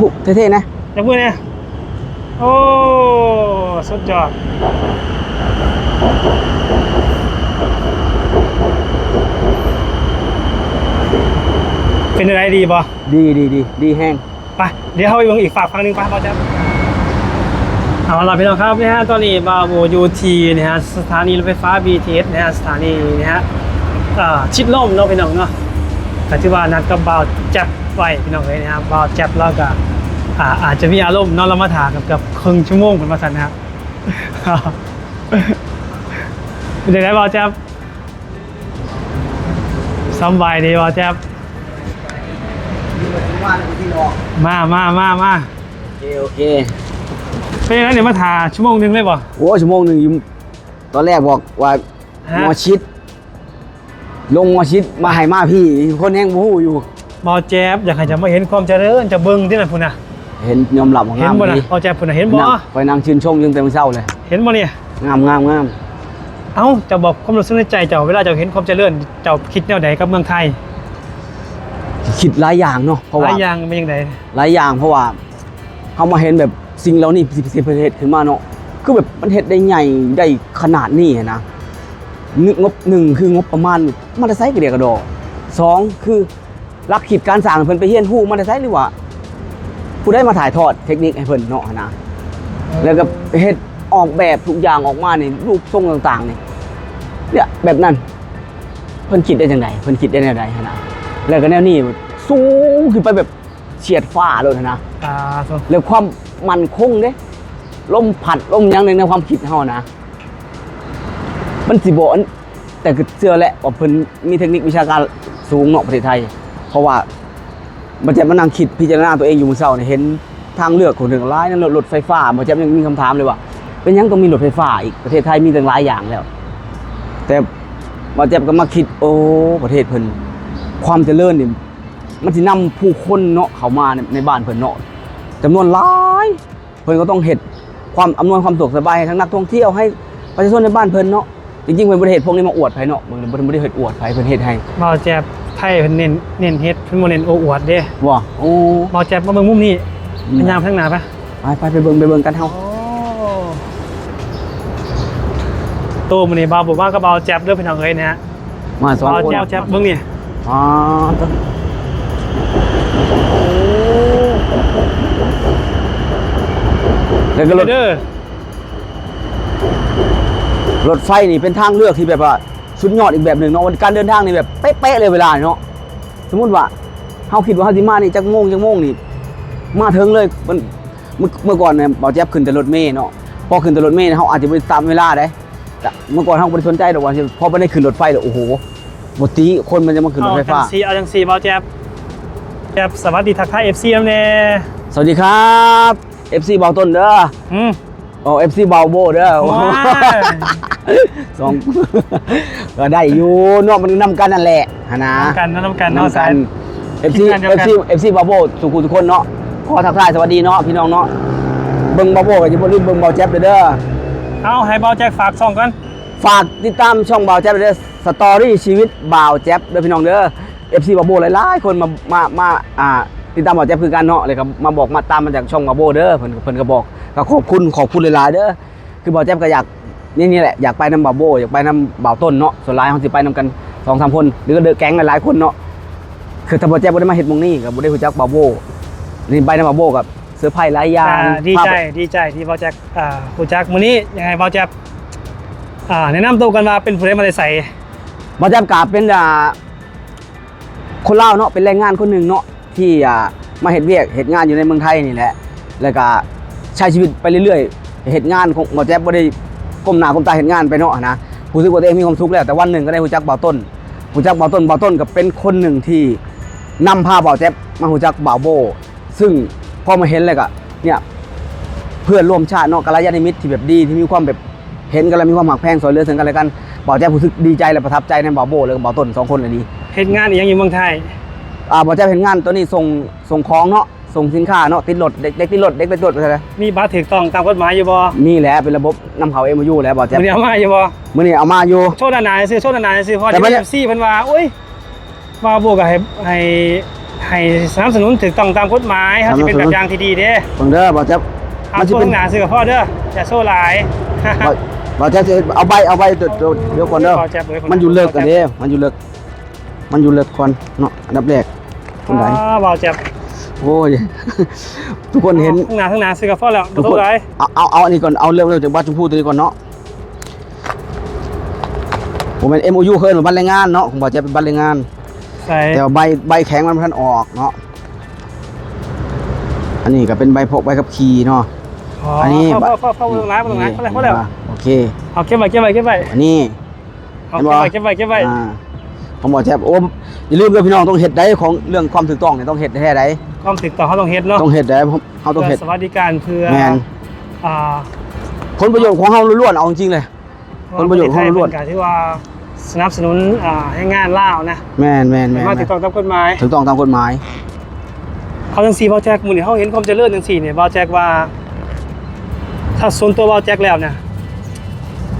หุเท่ๆนะจับมือเนี่ยโอ้ สุดยอดเป็นอะไรดีบ่ดีดีดีดีแห้งไปเดี๋ยวเข้าไปเบิ่งอีกฝากฟังหนึ่งไปพ่อแจ๊บเอาล่ะพี่น้องครับนะฮะตอนนี้บาโบยูทีนะฮะสถานีรถไฟฟ้า BTS นะฮะสถานีนะฮะอ่าชิดลมเนาะพี่น้องเนาะแต่ที่ว่านัดกับบาวแจ็บ ไว้พี่น้องเลยนะครับบาวแจ็บแล้วก็อ่าอาจจะมีอารมณ์เนอนเรามาถามกับกับครึ่งชั่วโมงเป็นมาสันนะครับเป็นยังไงบาวแจ็บสำบายดีบาวแจ็บว่าในที่รอมามามามาโอเคโอเคเป็นยังไงเดี๋ยวมาถ่าชั่วโมงหนึงเลยบ่โอ้ชั่วโมงหนึ่งอยู่ตอนแรกบอกว่าฮะหมอชิด ลงหมอชิดมาให้มาพี่ คนแห้งบูฮู้อยู่ บอแจ๊บอยากให้จะมาเห็นความเจริญจะเบิ่งที่นั่นพุ่นน่ะเห็นยอมรับว่างเห็นงามบ่น่ะดีบอแจ๊บพุ่นน่ะเห็นบ่นั่งไปนั่งชื่นชมยังแต่เมื่อเช้าเลยเห็นบ่เนี่ยงามงามงามเอ้าจะบอกความรู้สึกในใจเจ้าเวลาเจ้าเห็นความเจริญเจ้าคิดแนวใดกับเมืองไทยคิดหลายอย่างเนาะเพราะหว่าลายอย่างเป็นยังไงหลายอย่างเพราะว่าเขามาเห็นแบบสิ่งเหล่านี้สิบสิบเฮ็ดขึ้นมาเนาะคือแบบมันเฮ็ดได้ใหญ่ได้ขนาดนี้อะนะนึกงบหนึ่งคืองบประมาณมันจะใช้กระเดียกระดอสองคือ รักขีดการสั่งเพิ่นไปเฮียนฮู้มันจะใช้หรือว่าผู้ได้มาถ่ายทอดเทคนิคให้เพิ่นเนาะนะแล้วก็เฮ็ดออกแบบทุกอย่างออกมานี่รูปทรงต่างๆนี่เนี่ยแบบนั้น เพิ่นคิดได้จังไดเพิ่นคิดได้แนวใดหั้นนะแล้วก็แนวนี้สูงขึ้นไปแบบเฉียดฟ้าเลยนะตาโซแล้วความมันคงเด้ลมผัดลมหยังในความคิดเฮานะมันสิบ่อันแต่ก็เชื่อแหละว่าเพิ่นมีเทคนิควิชาการสูงเนาะประเทศไทย เพราะว่ามันจะมานั่งคิดพิจารณาตัวเองอยู่มือเช้าเนี่ยเห็นทางเลือกของหนึ่งหลายนั่นรถไฟฟ้าบ่จะยังมีคำถามเลยว่า เป็นยังต้องมีรถไฟฟ้าอีกประเทศไทยมีตั้งหลายอย่างแล้ว แต่บ่จะก็มาคิดโอ้ประเทศเพิ่นความเจริญนี่มันสินำผู้คนเนาะเข้ามาในบ้านเพิ่นเนาะจำนวนหลายเพิ่นก็ต้องเฮ็ดความอำนวยความสะดวกสบายให้ทั้งนักท่องเที่ยวให้ประชาชนในบ้านเพิ่นเนาะจริงๆเพิ่นบ่ได้เฮ็ดพวกนี้มาอวดไผเนาะเพิ่นบ่ได้เฮ็ดอวดไผเพิ่นเฮ็ดให้บอแจ๊บ ไทยเพิ่นเน้นเน้นเฮ็ดเพิ่นบ่เน้นโอ้อวดเด้ว่าโอ้บอแจ๊บมาเบิ่งมุมนี้เป็นยามข้างหน้าปะไปไปไปเบิ่งไปเบิ่งกันเฮาโอ้ตู้มื้อนี้บาวบอกว่าก็บาวแจ๊บเด้อพี่น้องเอ้ยนะฮะมาสองบาวคนแจ๊บแจ๊บเบิ่งนี่อ๋อแล้วก็รถเด้อรถไฟนี่เป็นทางเลือกที่แบบว่า สุดยอดอีกแบบหนึ่งเนาะวันการเดินทางนี่แบบเป๊ะๆเลยเวลาเนาะสมมุติว่าเฮาคิดว่าเฮาสิมานี่จักโมงจักโมงนี่มาถึงเลยมันเมื่อเมื่อก่อนเนี่ยบ่าวแจ๊บขึ้นแต่รถเมล์เนาะพอขึ้นแต่รถเมล์เนี่ยเฮาอาจจะบ่ได้ตามเวลาได้แต่เมื่อก่อนเฮาบ่ได้สนใจดอกว่าพอบ่ได้ขึ้นรถไฟแล้วโอ้โหบ่ตีคนมันจะมาขึ้นรถเอาไฟจัฟ้างสีเอาจังสีบาวแจ๊บแจ๊บสวัสดีทักทาย FC นำแน่สวัสดีครับ FC เบาต้นเด้ออืมอ๋อ FC เบาโบเด้อว้ายสอง ก็ได้อยู่เนาะมันนำกันนั่นแหละหนนะนำกันนะนำกันเนาะนำสากัยน FC ทีมงานเดียวกัน FC FC บาโบสุขุทุกคนเนาะขอทักทายสวัสดีเนาะพี่น้องเนาะเบิ่งบาโบก็อย่าบ่ลืมเบิ่งเบาแจ๊บเด้อเด้อเอาให้บาวแจ๊บฝากช่องกันฝากติดตามช่องเบาแจ๊บเด้อสตอรี่ชีวิตบ่าวแจ๊บเด้อพี่น้องเด้อ FC บาโบหลายๆคนมามามาอ่าติดตามบ่าวแจ๊บคือกันเนาะเลยก็มาบอกมาตามมาจากช่องบาโบเด้อเพิ่นเพิ่นก็บอกก็ขอบคุณขอบคุณหลายๆเด้อคือบ่าวแจ๊บก็อยาก นี่นี่แหละอยากไปนำบาโบอยากไปนำบ่าวต้นเนาะส่วนหลายเฮาสิไปนำกันสองสามคน หรือก็เด้อแก๊งหลายๆคนเนาะคือถ้าบ่าวแจ๊บบ่ได้มาเฮ็ดหมองนี้ก็บ่ได้รู้จักบาโบนี่ไปนำบาโบกับเซอร์ไพรส์หลายอย่างอ่าดีใจภาพดีใจที่บาวแจ๊บอ่าผู้จักมื้อนี้ยังไงบาวแจ๊บอ่าแนะนำตัวกันว่าเป็นผู้ใดมาได้ใส่บอจับกาเป็นอ่าคนลาวเนาะเป็นแรงงานคนหนึ่งเนาะที่อ่ามาเห็ดเวียกเห็ดงานอยู่ในเมืองไทยนี่แหละแล้วก็ใช้ชีวิตไปเรื่อยๆเห็ดงานของบอแจ๊บบ่ได้ ก้มหน้าก้มตาเห็ดงานไปเนาะนะรู้สึกว่าตัวเองมีความสุขแล้วแต่วันหนึ่งก็ได้รู้จักเบาต้นรู้จักเบาต้นเบาต้นก็เป็นคนหนึ่งที่นำพาเบาแจ๊บมารู้จักเบาโบ ซึ่งพอมาเห็นเลยก็เนี่ยเพื่อนร่วมชาติเนาะกัลยาณมิตรที่แบบดีที่มีความแบบเห็นกันแล้วมีความหักแพงสอยเหลือถึงกันและกันเบาแจ๊บรู้สึกดีใจและประทับใจในเบาโบเลยกับเบาต้นสองคนเลยดีเฮ็ดงานอีหยังอยู่เมืองไทยอ่าบอแจ๊บเห็นงานตัวนี้ส่งส่งของเนาะ ส่งสินค้าเนาะติดรถเด็กเด็กติดรถเด็กติดรถอะไรมีบัตรถูกต้องตามกฎหมายอยู่บ่นี่แหละเป็นระบบนำเขาเอ็มยูแหล้วบอแจ๊บมื้อนี้เอามาอยู่บ่มื่อนี้เอามาอยู่โชว์ด้านหน้าซื้อโชว์ด้านหน้าซื้อเพอแต่ที่มันเอฟซีเพิ่นว่าโอ้ยว่าบวกกับให้ให้ให้สนับสนุนถูกต้องตามกฎหมายครับที่เป็นแบบอย่างที่ดีเด้เบิ่งเด้อบ่แจ๊บเอามันสิตัวเป็นข้างหน้าซื้อกับพ่อเด้ออย่าโซ่หลายบ่บ่แจ๊บสิเอาใบเอาใบเดี๋ยวเดี๋ยวเดี๋ยวก่อนเด้อบ่แจ๊บเว้ยมันอยู่เลิกกันเด้มันอยู่เลิกมันอยู่เลิกก่อนเนาะอันดับแรกคนไหนอ่าบ่าวแจ๊บ โอ้ยทุกคนเห็นข้างหน้าข้างหน้าซื้อกับพ่อแล้วทุบ่กโซ่คนหลายเอาเอาเอาอันนี้ก่อนเอาเรื่องเรื่องจากบ้านชมพู่ตัวนี้ก่อนเนาะผมเป็น MOU เคยเหมือนบ้านแรงงานเนาะผมบอกจะเป็นบ้านแรงงานใส่แต่ว่าใบใบแข็งมันพันออกเนาะอันนี้ก็เป็นใบพกใบขับขี่เนาะอ๋ออันนี้เข้าเข้าเข้าเข้าตรงนั้นตรงนั้นเข้าแล้วเข้าแล้วโอเคเอาเก็บไว้เก็บไว้เก็บไว้อันนี้เอาเก็บไว้เก็บไว้เก็บไว้ อ่าผมบอกแจ๊บโอ้อย่าลืมด้วยพี่น้องต้องเห็ดได้ของเรื่องความถูกต้องเนี่ยต้องเห็ดแท้ได้ความติดต่อเขาต้องเฮ็ดเนาะต้องเห็ดได้ผมเขาต้องเห็ดพื่สวัสดิการเพื่อแมนอ่าผลประโยชน์ของเขาล้วนๆเอาจริงๆเลยผลประโยชน์ของเขาล้วนเป็นการที่ว่าสนับสนุนอ่าให้งานล่าวนะแมนแมนแมนมาติดต่อตามกฎหมายถูกต้องตามกฎหมายเขาจังซี่บ่าวแจ็คมื้อนี้เขาเห็นความเจริญจังซี่เนี่ยบ่าวแจ็คว่า ถ้าส่วนตัวบ่าวแจ็คแล้วเนี่ย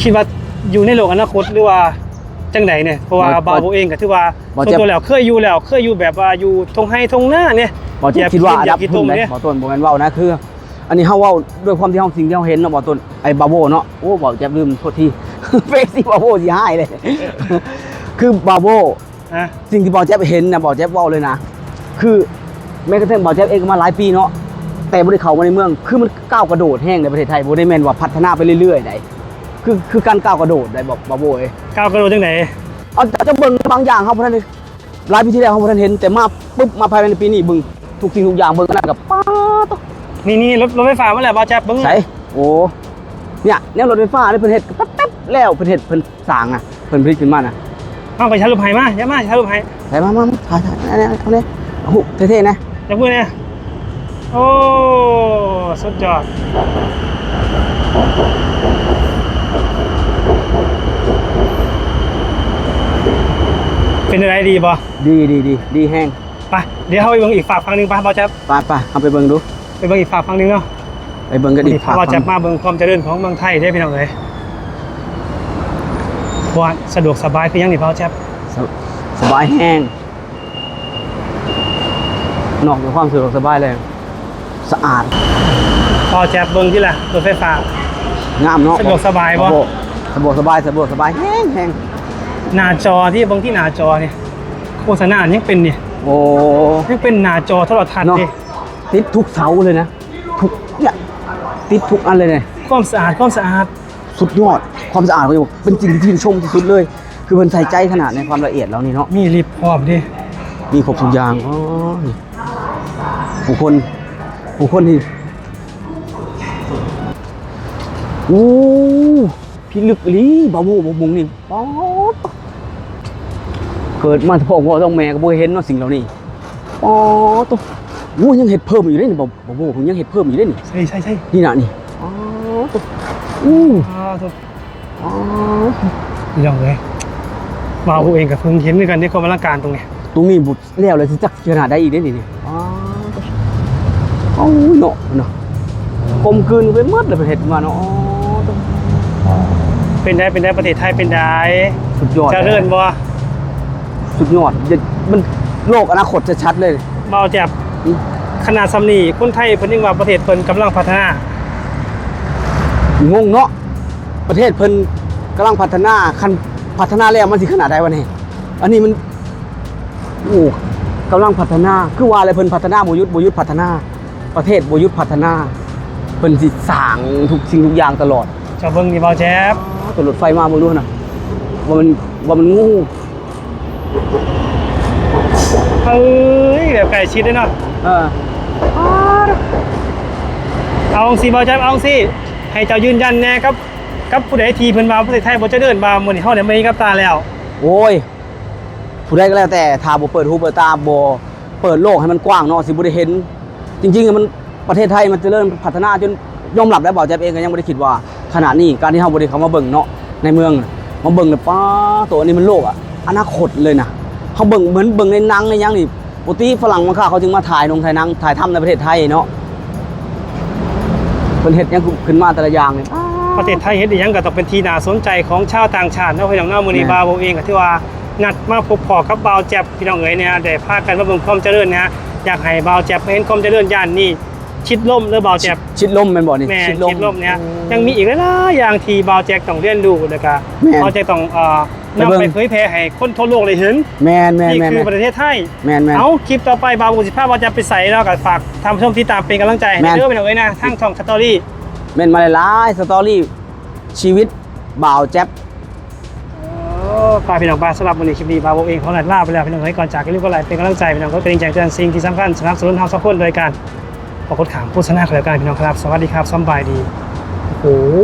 คิดว่าอยู่ในโลกอนาคตหรือว่า จังไดเนี่ยเพราะว่าบ่บ่าวบ่เองก็ถือว่าบ่าวส่วนแจ็คตัวแล้วเคยอยู่แล้วเคยอยู่แบบว่าอยู่ทงไห้ทงหน้าเนี่ย บอต้นคิดว่าอันดับกี่หตรนึ่งงเลยเนี่ยบอต้นบอแมนเว้านะคือ อันนี้เฮาเว้าด้วยความที่เฮาสิ่งที่เฮาเห็นเนาะบอต้นไอ้บาโวเนาะโอ้บอกจะลืมโทษที เฟซที่บาโวสิหายเลย คือบาโวนะสิ่งที่บอแจ๊บเห็นนะบอแจ๊บเว้าเลยนะคือแม้กระทั่งบอแจ๊บเองก็มาหลายปีเนาะแต่บ่ได้เข้ามาในเมือง คือมันก้าวกระโดดแห้งในประเทศไทยบ่ได้แม่นว่าพัฒนาไปเรื่อยๆได้ คือคือการก้าวกระโดดได้บอกบาโวเอ้ยก้าวกระโดดจังไดเอาจะจะเบิ่งบางอย่างเขาบ่ทันได้หลายปีที่แล้วเขาบ่ทันเห็น แต่มาปุ๊บมาภายในปีนี้เบิ่งทุกสิ่งทุกอย่างเบิ่งกันกับป๊าดนี่นี่รถรถไฟฟ้ามาแล้วบ่าวแจ็คเบิ่งใช่โอ้เนี่ยแนวรถไฟฟ้าเนี่ยเพิ่นเฮ็ดแป๊บๆแล้วเพิ่นเฮ็ดเพิ่นสร้างอะเพิ่นผลิตขึ้นมาน่ะเอาไปใช้รูปไห้มาอย่ามาใช้รูปไห้ไปมามามาถ่ายถ่ายอันนี้เอาเลยโอ้โหเท่ๆนะอย่าพูดเนี่ยโอ้สุดยอด เป็นอะไรดีบ่ดีดีดีดีแห้งไปเดี๋ยวเขาไปเบิ่งอีกฝากฟังหนึ่งไปบ่าวแจ็คไปไปเอาไปเบิ่งดู ไปเบิ่งอีกฝากฟังหนึ่งเนาะไปเบิ่งกันวันอีนี้กพาบ่าวแจ็คมาเบิ่งความเจริญของเมืองไทยได้อพี่น้องเลยเพราะว่าสะดวกสบายคือหยังนี่บ่าวแจ็คสสบายแห้งนอกจากความสะดวกสบายเลย สะอาดบ่าวแจ็คเบิ่งที่ละรถไฟฟ้า งามเนาะสะดวกสบายบ่โอ้โหสะดวกสบายสะดวกสบายแห้งแห้งหน้าจอที่เบิ่งที่หน้าจอเนี่ยโฆษณายังเป็นเนี่ยโอ้ ยังเป็นหน้าจอโทรทัศน์เนาะดิติดทุกเสาเลยนะทุกเนี่ยติดทุกอันเลยเนี่ยความสะอาดความสะอาดสุดยอดความสะอาดเขาบอกเป็นสิ่งที่ชื่นชมที่สุดเลย คือมันใส่ใจขนาดในความละเอียดแล้วนี่เนาะ มีลิฟต์พร้อมดิมีครบทุกอย่างอ๋อนี่บุคคลบุคคลที่ โอ้พี่ลึกอีหลีบาโมบมุงนี่ป๊อดเกิดมาพ่อพ่อต้องแม่ก็บ่เห็นเนาะสิ่งเหล่านี้ป๊อดตัวโอ้ยังเห็ดเพิ่มอยู่เด้นี่บาบาโมผมยังเห็ดเพิ่มอยู่เด้นี่ใช่ใช่ใช่นี่น่ะนี่ป๊อดตัวอู้อ่าถูกป๊อดอย่างเลยมาผู้เองกับเพิ่งเห็นด้วยกันที่ความอลังการตรงเนี้ยตรงนี้บุดแล้วเลยสิจักขนาดได้อีกได้นี่นี่อ๋อโอ้ยเนาะเนาะกลมกลืนไปหมดเลยประเทศมาเนาะอ๋อ เป็นได้เป็นได้ประเทศไทยเป็นได้สุดยอดเจริญบ่สุดยอดอย่ามันโลกอนาคตจะชัดเลยเบาแจ็บอืมขนาดสำนีคนไทยเพิ่นยังว่าประเทศเพิ่นกำลังพัฒนางงเนาะประเทศเพิ่นกำลังพัฒนาคันพัฒนาแล้วมันสิขนาดใดวะนี่อันนี้มันโอ้กำลังพัฒนาคือว่าอะไรเพิ่นพัฒนาบ่หยุดบ่หยุดพัฒนา ประเทศบ่หยุดพัฒนาเพิ่นสิสร้างทุกสิ่งทุกอย่างตลอดเจ้าเบิ่งนี่เบาแจ็บ ตัวรถไฟมาเบิ่งดูนะว่ามันว่ามันงูเอ้ยแบบใกล้ชิดเลยเนาะเออเอาสิเบาแจ็บเอาสิให้เจ้ายืนยันแน่ครับกับผู้ใดทีเพิ่นว่าประเทศไทยบ่เจริญบ่มื้อนี้เฮาได้มีกับตาแล้ว โอ้ยผู้ใดก็แล้วแต่ถ้าบ่เปิดหูเปิดตาบ่เปิดโลกให้มันกว้างเนาะสิบ่ได้เห็น จริงๆอะมันประเทศไทยมันเจริญพัฒนาจนยอมรับแล้วบ่าวแจ๊บเองก็ยังบ่ได้คิดว่า ขนาดนี้การที่เฮาบ่ได้เข้ามาเบิ่งเนาะในเมืองน่ะมาเบิ่งแล้วป้าตัวนี้มันโลกอะอนาคตเลยนะเฮาเบิ่งเหมือนเบิ่งในหนังในหยังนี่ปกติฝรั่งมันค่าเขาจึงมาถ่ายลงถ่ายหนังถ่ายทำในประเทศไทยเนาะเพิ่นเฮ็ดหยังขึ้นมาแต่ละอย่างนี่ป๊าประเทศไทยเฮ็ดอีหยังก็ต้องเป็นที่น่าสนใจของชาวต่างชาติเนาะพี่น้องเนาะมื้อนี้แม่นบาโบเองก็ที่ว่านัดมาพบพอกับบ่าวแจ็บพี่น้องเอ๋ยเนี่ยได้พากันมาเบิ่งความเจริญนะฮะอยากให้บ่าวแจ็บเห็นความเจริญย่านนี้ ชิดล่มหรือบ่าวแจ็บชิดลมแม่นบ่นี่แม่ชิดชิดล่มเนี่ยยังมีอีกหลายๆอย่างที่บ่าวแจ็คต้องเรียนรู้นะครับแม่นบ่าวแจ็คต้องเอ่อไปเบิ่นำงไปเผยแพร่ให้คนทั่วโลกได้เห็นแม่นแม่นนี่แม่นคือแม่นประเทศไทยแม่นแม่นเอาคลิปต่อไปบาวบุญสิภาพว่าจะไปใส่แล้วก็ฝากทำชมที่ตามเป็นกำลังใจให้แม่นเด้อไปหน่อยนะทั้งช่องสตอรี่แม่นมาหลายๆสตอรี่ชีวิตบ่าวแจ๊บฝากพี่น้องบ้านสำหรับวันนี้คลิปนี้บาวโบเองเขาหลายล่าไปแล้วพี่น้องเฮ้ยก่อนจากกันรีบก็ไลค์เป็นกำลังใจพี่น้องก็เป็นแรงใจเตือนสิ่งที่สำคัญสนับสนุนเฮาสักคนโดยการ ขอบคุณขามโฆษณาขอแล้วกันพี่น้องครับ สวัสดีครับสำบายดี โอ้โห